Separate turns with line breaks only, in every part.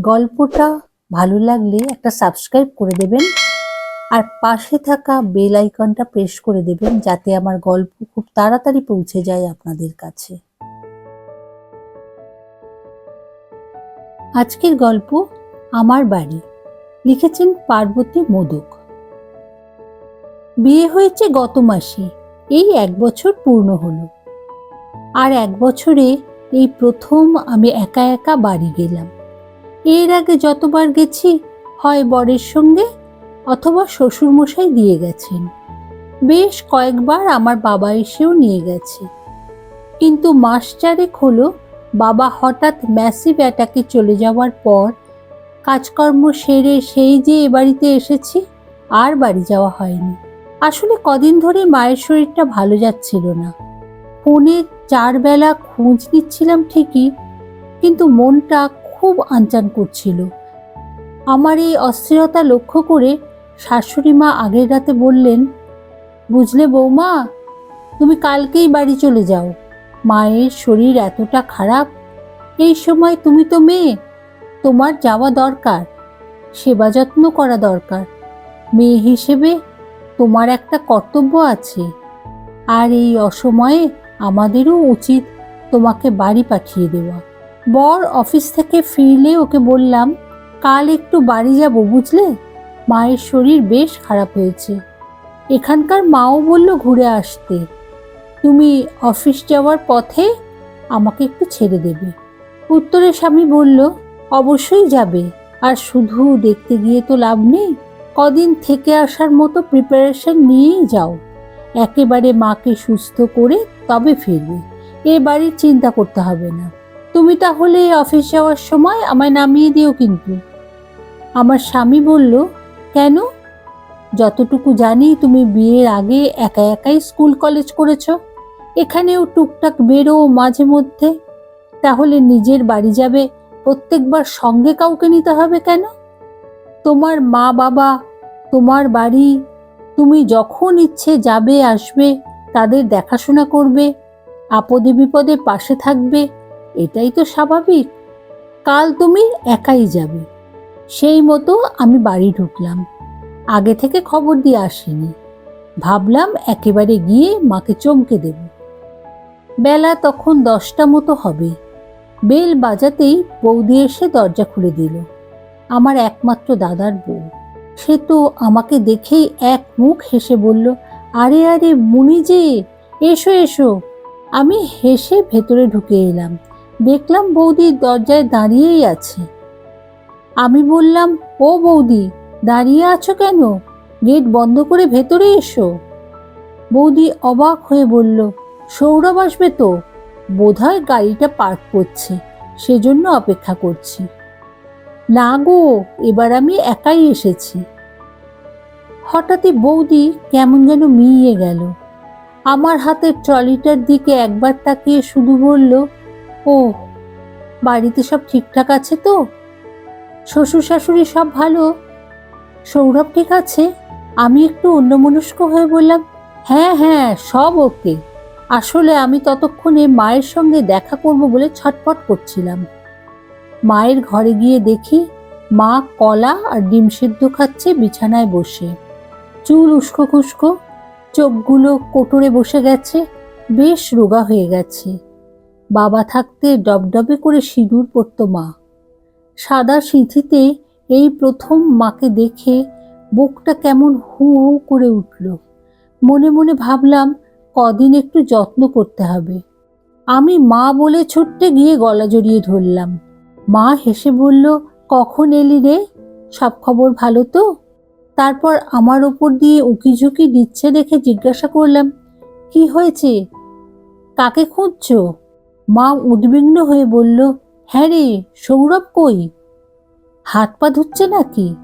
গল্পটা ভালো লাগলে একটা সাবস্ক্রাইব করে দেবেন। আর পাশে থাকা বেল আইকনটা প্রেস করে দেবেন যাতে আমার গল্প খুব তাড়াতাড়ি পৌঁছে যায় আপনাদের কাছে। আজকের গল্প আমার বাড়ি। লিখেছেন পার্বতী মোদক। বিয়ে হয়েছে গত মাসে, এই এক বছর পূর্ণ হলো। আর এক বছরে এই প্রথম আমি একা একা বাড়ি গেলাম। এর আগে যতবার গেছি, হয় বরের সঙ্গে অথবা শ্বশুরমশাই দিয়ে গেছেন। বেশ কয়েকবার আমার বাবা এসেও নিয়ে গেছে। কিন্তু মাস চারেক হলো বাবা হঠাৎ ম্যাসিভ অ্যাটাকে চলে যাওয়ার পর কাজকর্ম সেরে সেই যে এ বাড়িতে এসেছি, আর বাড়ি যাওয়া হয়নি। আসলে কদিন ধরে মায়ের শরীরটা ভালো যাচ্ছিল না। ফোনে চার বেলা খোঁজ নিচ্ছিলাম ঠিকই, কিন্তু মনটা খুব আনচান করছিল। আমার এই অস্থিরতা লক্ষ্য করে শাশুড়ি মা আগের রাতে বললেন, বুঝলে বৌমা, তুমি কালকেই বাড়ি চলে যাও। মায়ের শরীর এতটা খারাপ, এই সময় তুমি তো মেয়ে, তোমার যাওয়া দরকার, সেবা যত্ন করা দরকার। মেয়ে হিসেবে তোমার একটা কর্তব্য আছে। আর এই অসময়ে আমাদেরও উচিত তোমাকে বাড়ি পাঠিয়ে দেওয়া। বর অফিস থেকে ফিরলে ওকে বললাম, কাল একটু বাড়ি যাব, বুঝলে? মায়ের শরীর বেশ খারাপ হয়েছে। এখানকার মাও বলল ঘুরে আসতে। তুমি অফিস যাওয়ার পথে আমাকে একটু ছেড়ে দেবে। উত্তরে স্বামী বলল, অবশ্যই যাবে। আর শুধু দেখতে গিয়ে তো লাভ নেই। কদিন থেকে আসার মতো প্রিপারেশন নিয়েই যাও। একেবারে মাকে সুস্থ করে তবে ফিরবে। এ বাড়ির চিন্তা করতে হবে না। তুমি তাহলে অফিস যাওয়ার সময় আমায় নামিয়ে দিও কিন্তু। আমার স্বামী বলল, কেন? যতটুকু জানি তুমি বিয়ের আগে একা একাই স্কুল কলেজ করেছ। এখানেও টুকটাক বেরো মাঝে মধ্যে। তাহলে নিজের বাড়ি যাবে প্রত্যেকবার সঙ্গে কাউকে নিতে হবে কেন? তোমার মা বাবা, তোমার বাড়ি, তুমি যখন ইচ্ছে যাবে আসবে, তাদের দেখাশোনা করবে, আপদে বিপদে পাশে থাকবে এটাই তো স্বাভাবিক। কাল তুমি একাই যাবে। সেই মতো আমি বাড়ি ঢুকলাম। আগে থেকে খবর দিয়ে আসিনি। ভাবলাম একেবারে গিয়ে মাকে চমকে দেব। বেলা তখন দশটা মতো হবে। বেল বাজাতেই বৌদি এসে দরজা খুলে দিল। আমার একমাত্র দাদার বউ। সে তো আমাকে দেখেই এক মুখ হেসে বলল, আরে আরে, মুনি যে, এসো এসো। আমি হেসে ভেতরে ঢুকে এলাম। দেখলাম বৌদি দরজায় দাঁড়িয়েই আছে। আমি বললাম, ও বৌদি, দাঁড়িয়ে আছো কেন? গেট বন্ধ করে ভেতরে এসো। বৌদি অবাক হয়ে বলল, সৌরভ আসবে তো। বোধহয় গাড়িটা পার্ক করছে, সেজন্য অপেক্ষা করছি। না গো, এবার আমি একাই এসেছি। হঠাৎই বৌদি কেমন যেন মিইয়ে গেল। আমার হাতের ট্রলিটার দিকে একবার তাকিয়ে শুধু বলল ও বাড়িতে সব ঠিকঠাক আছে তো? শ্বশুর শাশুড়ি সব ভালো? সৌরভ ঠিক আছে? আমি একটু অন্যমনস্ক হয়ে বললাম হ্যাঁ হ্যাঁ সব ওকে। আসলে আমি ততক্ষণে মায়ের সঙ্গে দেখা করব বলে ছটফট করছিলাম। মায়ের ঘরে গিয়ে দেখি মা কলা আর ডিম সেদ্ধ খাচ্ছে বিছানায় বসে। চুল উস্কো খুস্কো, চোখগুলো কোটরে বসে গেছে, বেশ রোগা হয়ে গেছে। বাবা থাকতে ডবডবে করে সিঁদুর পরত মা। সাদা সিঁথিতে এই প্রথম মাকে দেখে বুকটা কেমন হু হু করে উঠল। মনে মনে ভাবলাম, কদিন একটু যত্ন করতে হবে। আমি মা বলে ছুটতে গিয়ে গলা জড়িয়ে ধরলাম। মা হেসে বলল, কখন এলি রে? সব খবর ভালো তো? তারপর আমার ওপর দিয়ে উকি ঝুঁকি দিচ্ছে দেখে জিজ্ঞাসা করলাম, কি হয়েছে? কাকে খুঁজছো? মা উদ্বিগ্ন হয়ে বলল হ্যাঁ রে, সৌরভ কই? হাত পা ধুচ্ছে নাকি?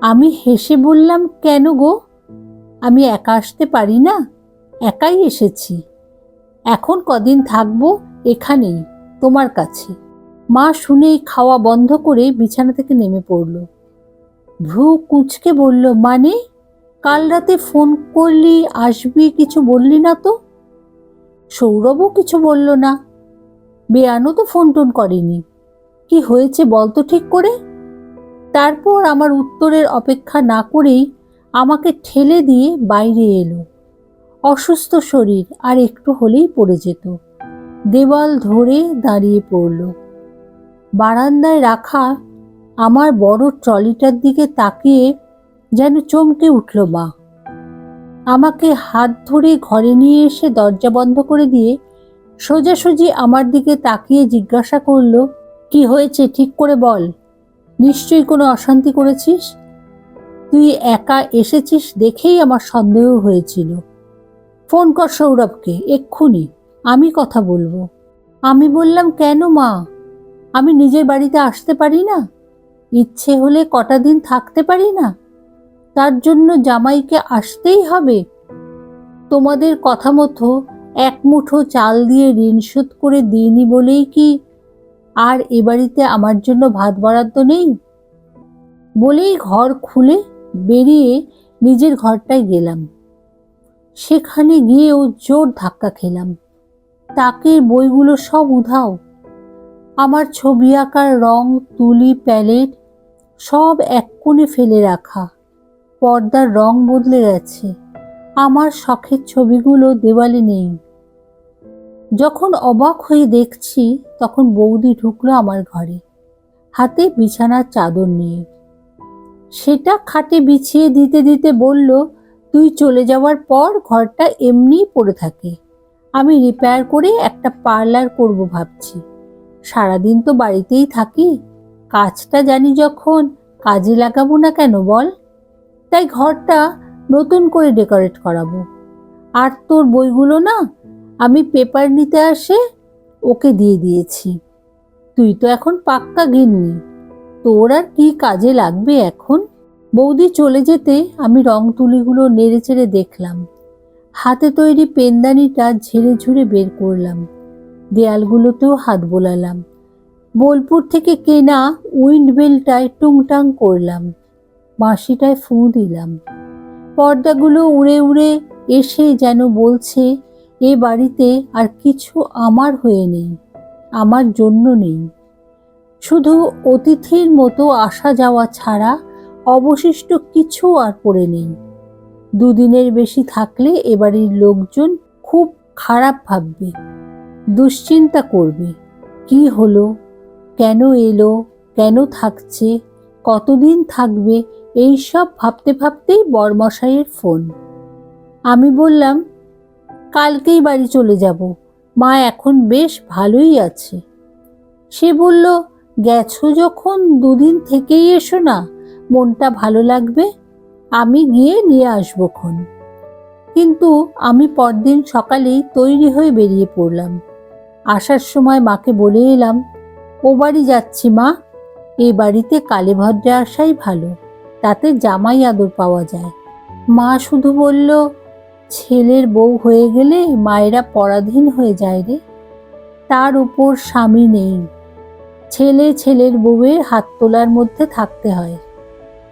আমি হেসে বললাম, কেন গো? আমি একা আসতে পারি না, একাই এসেছি। এখন কদিন থাকব এখানেই, তোমার কাছে। মা শুনেই খাওয়া বন্ধ করে বিছানা থেকে নেমে পড়ল। ভ্রু কুচকে বলল মানে? কাল রাতে ফোন করলি, আসবি, কিছু বললি না তো? সৌরভও কিছু বলল না। বেয়ানো তো ফোন টোন করেনি। কি হয়েছে বলতো ঠিক করে? তারপর আমার উত্তরের অপেক্ষা না করেই আমাকে ঠেলে দিয়ে বাইরে এলো। অসুস্থ শরীর আর একটু হলেই পড়ে যেত। দেওয়াল ধরে দাঁড়িয়ে পড়ল। বারান্দায় রাখা আমার বড় ট্রলিটার দিকে তাকিয়ে যেন চমকে উঠল মা। আমাকে হাত ধরে ঘরে নিয়ে এসে দরজা বন্ধ করে দিয়ে সোজাসুজি আমার দিকে তাকিয়ে জিজ্ঞাসা করল, কি হয়েছে? ঠিক করে বল। নিশ্চয়ই কোনো অশান্তি করেছিস? তুই একা এসেছিস দেখেই আমার সন্দেহ হয়েছিল। ফোন কর সৌরভকে, এক্ষুনি। আমি কথা বলব। আমি বললাম, কেন মা? আমি নিজের বাড়িতে আসতে পারি না? ইচ্ছে হলে কটা দিন থাকতে পারি না? তার জন্য জামাইকে আসতেই হবে। তোমাদের কথা মতো এক মুঠো চাল দিয়ে ঋণ শোধ করে দিইনি বলেই কি আর এ বাড়িতে আমার জন্য ভাত বরাদ্দ নেই? বলেই ঘর খুলে বেরিয়ে নিজের ঘরটায় গেলাম। সেখানে গিয়েও জোর ধাক্কা খেলাম। তাকের বইগুলো সব উধাও। আমার ছবি আঁকার রং, তুলি, প্যালেট সব এক কোণে ফেলে রাখা। পর্দার রং বদলে গেছে। আমার শখের ছবিগুলো দেওয়ালে নেই। যখন অবাক হয়ে দেখছি, তখন বৌদি ঢুকলো আমার ঘরে। হাতে বিছানার চাদর নিয়ে। সেটা খাটে বিছিয়ে দিতে দিতে বলল, তুই চলে যাওয়ার পর ঘরটা এমনিই পড়ে থাকে। আমি রিপেয়ার করে একটা পার্লার করব ভাবছি। সারাদিন তো বাড়িতেই থাকি। কাজটা জানি যখন কাজে লাগাবো না কেন বল? তাই ঘরটা নতুন করে ডেকোরেট করাবো। আর তোর বইগুলো না, আমি পেপার নিতে আসে ওকে দিয়ে দিয়েছি। তুই তো এখন পাক্কা গিন্নি। তোর আর কি কাজে লাগবে এখন? বৌদি চলে যেতে আমি রং তুলিগুলো নেড়ে চেড়ে দেখলাম। হাতে তৈরি পেনদানিটা ঝেড়ে ঝুড়ে বের করলাম। দেয়ালগুলোতেও হাত বোলালাম। বোলপুর থেকে কেনা উইন্ড বেলটায় টুংটাং করলাম। বাঁশিটায় ফু দিলাম। পর্দাগুলো উড়ে উড়ে এসে যেন বলছে, এ বাড়িতে আর কিছু আমার হয়ে নেই, আমার জন্য নেই। শুধু অতিথির মতো আসা যাওয়া ছাড়া অবশিষ্ট কিছু আর পড়ে নেই। দুদিনের বেশি থাকলে এ বাড়ির লোকজন খুব খারাপ ভাববে, দুশ্চিন্তা করবে। কি হলো? কেন এলো? কেন থাকছে? কতদিন থাকবে? এই সব ভাবতে ভাবতেই বরমশাইয়ের ফোন। আমি বললাম, কালকেই বাড়ি চলে যাব, মা এখন বেশ ভালোই আছে। সে বলল, গেছো যখন দুদিন থেকেই এসো না, মনটা ভালো লাগবে? আমি গিয়ে নিয়ে আসব খন। কিন্তু আমি পরদিন সকালেই তৈরি হয়ে বেরিয়ে পড়লাম। আসার সময় মাকে বলে এলাম, ও বাড়ি যাচ্ছি মা, এ বাড়িতে কালে ভদ্রে আসাই ভালো। তাতে জামাই আদর পাওয়া যায়। মা শুধু বলল, ছেলের বউ হয়ে গেলে মায়েরা পরাধীন হয়ে যায় রে। তার উপর স্বামী নেই। ছেলে ছেলের বউয়ের হাত তোলার মধ্যে থাকতে হয়।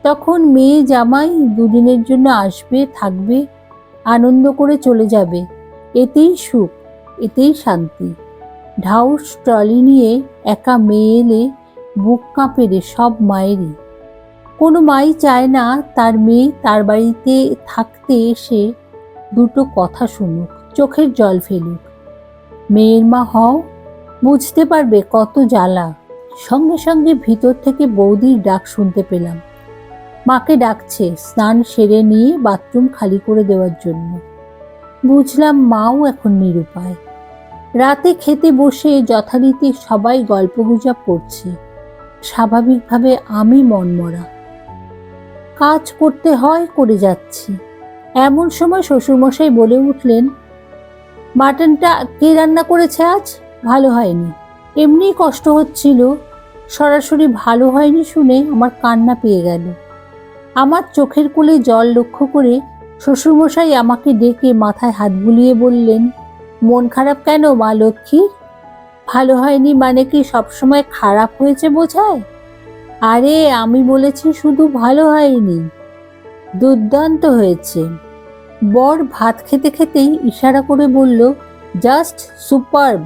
তখন মেয়ে জামাই দুদিনের জন্য আসবে, থাকবে, আনন্দ করে চলে যাবে। এতেই সুখ, এতেই শান্তি। ঢাউস ট্রলি নিয়ে একা মেয়ে এলে বুক কাঁপে রে সব মায়েরই। কোনো মাই চায় না তার মেয়ে তার বাড়িতে থাকতে এসে দুটো কথা শুনুক, চোখের জল ফেলুক। মেয়ের মা হও, বুঝতে পারবে কত জ্বালা। সঙ্গে সঙ্গে ভিতর থেকে বৌদির ডাক শুনতে পেলাম। মাকে ডাকছে স্নান সেরে নিয়ে বাথরুম খালি করে দেওয়ার জন্য। বুঝলাম মাও এখন নিরুপায়। রাতে খেতে বসে যথারীতি সবাই গল্পগুজব করছে। স্বাভাবিকভাবে আমি মনমরা। কাজ করতে হয় করে যাচ্ছি। এমন সময় শ্বশুরমশাই বলে উঠলেন, মাটনটা কে রান্না করেছে আজ? ভালো হয়নি। এমনি কষ্ট হচ্ছিল। সরাসরি ভালো হয়নি শুনে আমার কান্না পেয়ে গেল। আমার চোখের কোলে জল লক্ষ্য করে শ্বশুরমশাই আমাকে ডেকে মাথায় হাত বুলিয়ে বললেন, মন খারাপ কেন মা লক্ষ্মী ভালো হয়নি মানে কি সবসময় খারাপ হয়েছে বোঝায়? আরে, আমি বলেছি শুধু ভালো হয়নি। দুর্দান্ত হয়েছে। বর ভাত খেতে খেতেই ইশারা করে বলল, জাস্ট সুপারব।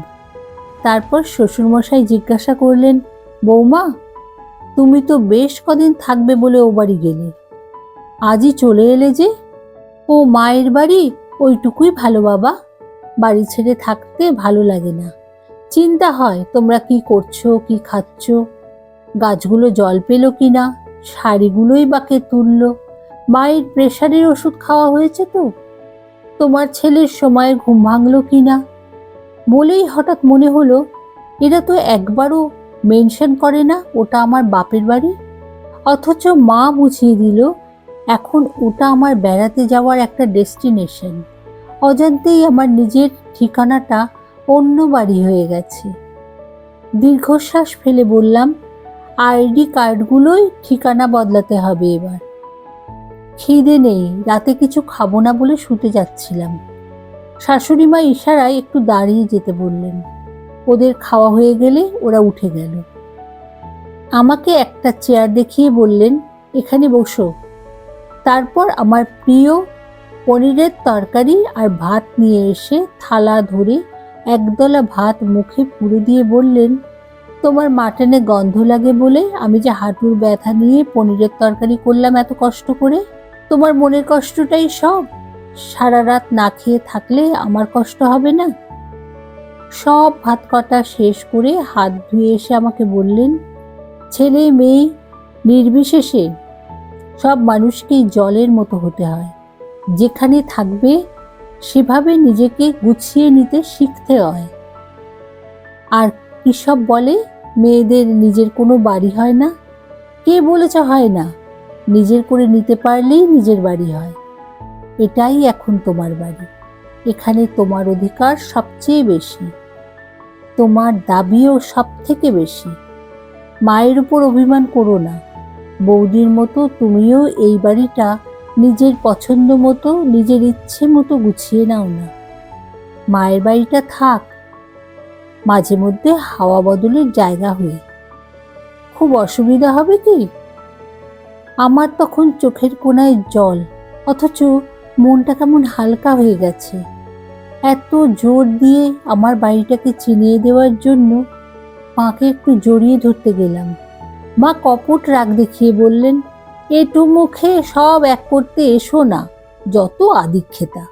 তারপর শ্বশুরমশাই জিজ্ঞাসা করলেন, বৌমা, তুমি তো বেশ কদিন থাকবে বলে ও বাড়ি গেলে। আজই চলে এলে যে? ও মায়ের বাড়ি? ওইটুকুই ভালো বাবা। বাড়ি ছেড়ে থাকতে ভালো লাগে না। চিন্তা হয় তোমরা কি করছ, কি খাচ্ছ? গাছগুলো জল পেল কি না শাড়িগুলোই বাকে তুললো। মায়ের প্রেশারের ওষুধ খাওয়া হয়েছে তো? তোমার ছেলের সময় ঘুম ভাঙলো কি না বলেই হঠাৎ মনে হলো, এরা তো একবারও মেনশন করে না ওটা আমার বাপের বাড়ি। অথচ মা বুঝিয়ে দিল, এখন ওটা আমার বেড়াতে যাওয়ার একটা ডেস্টিনেশন। অজান্তেই আমার নিজের ঠিকানাটা অন্য বাড়ি হয়ে গেছে। দীর্ঘশ্বাস ফেলে বললাম আইডি কার্ডগুলোই ঠিকানা বদলাতে হবে এবার। খিদে নেই, রাতে কিছু খাব না বলে শুতে যাচ্ছিলাম। শাশুড়ি মা ইশারায় একটু দাঁড়িয়ে যেতে বললেন। ওদের খাওয়া হয়ে গেলে ওরা উঠে গেল। আমাকে একটা চেয়ার দেখিয়ে বললেন, এখানে বসো। তারপর আমার প্রিয় পনিরের তরকারি আর ভাত নিয়ে এসে থালা ধরে একদলা ভাত মুখে পুরে দিয়ে বললেন তোমার মাটনে গন্ধ লাগে বলে আমি যে হাঁটুর ব্যথা নিয়ে পনিরের তরকারি করলাম এত কষ্ট করে? তোমার মনের কষ্টটাই সব। সারা রাত না খেয়ে থাকলে আমার কষ্ট হবে না? সব ভাত কটা শেষ করে হাত ধুয়ে এসে আমাকে বললেন, ছেলে, মেয়ে, নির্বিশেষে সব মানুষকেই জলের মতো হতে হয়। যেখানে থাকবে সেভাবে নিজেকে গুছিয়ে নিতে শিখতে হয়। আর কী সব বলে মেয়েদের নিজের কোনো বাড়ি হয় না। কে বলেছে হয় না? নিজের করে নিতে পারলেই নিজের বাড়ি হয়। এটাই এখন তোমার বাড়ি। এখানে তোমার অধিকার সবচেয়ে বেশি। তোমার দাবিও সব থেকে বেশি। মায়ের উপর অভিমান করো না। বৌদির মতো তুমিও এই বাড়িটা নিজের পছন্দ মতো, নিজের ইচ্ছে মতো গুছিয়ে নাও না। মায়ের বাড়িটা থাক। মাঝে মধ্যে হাওয়া বদলের জায়গা হয়ে। খুব অসুবিধা হবে কি? আমার তখন চোখের কোনায় জল, অথচ মনটা কেমন হালকা হয়ে গেছে। এত জোর দিয়ে আমার বাড়িটাকে চিনিয়ে দেওয়ার জন্য মাকে একটু জড়িয়ে ধরতে গেলাম। মা কপট রাগ দেখিয়ে বললেন এটু মুখে সব এক করতে এসো না, যত আদিক্ষেতা।